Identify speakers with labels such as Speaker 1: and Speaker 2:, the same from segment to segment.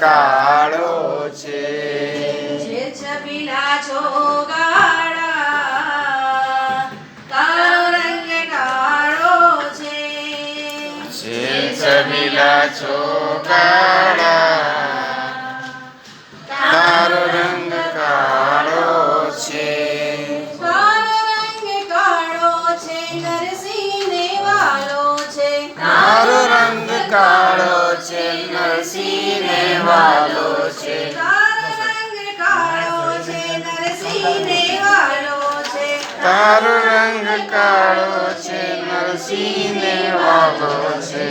Speaker 1: કાળો છે છે જે છબીલા છોગાડા તારો રંગ કાળો છે.
Speaker 2: જે છે
Speaker 1: નરસિંહને વાલો છે
Speaker 2: તારો રંગ કાળો છે નરસિંહને વાલો છે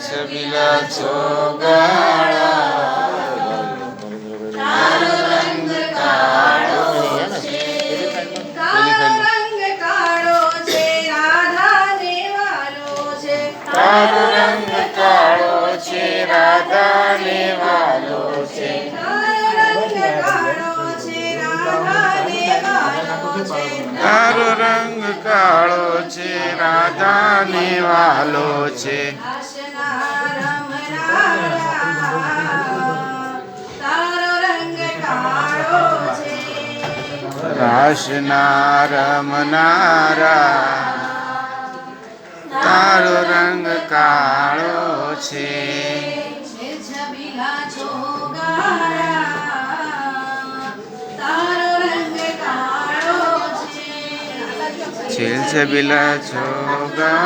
Speaker 1: છબીલા છે તારો રંગ કાળો છે તારો રંગ કાળો છે, રાધાને વાલો છે. આશના રમનારા તારો રંગ કાળો છે.
Speaker 2: રાસના રમનારા તારો રંગ કાળો છે
Speaker 1: છબીલા છોગાડા
Speaker 2: છેલ છોગાળા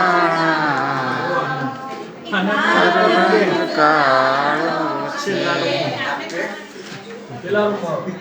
Speaker 2: તારો રંગ કાળો છે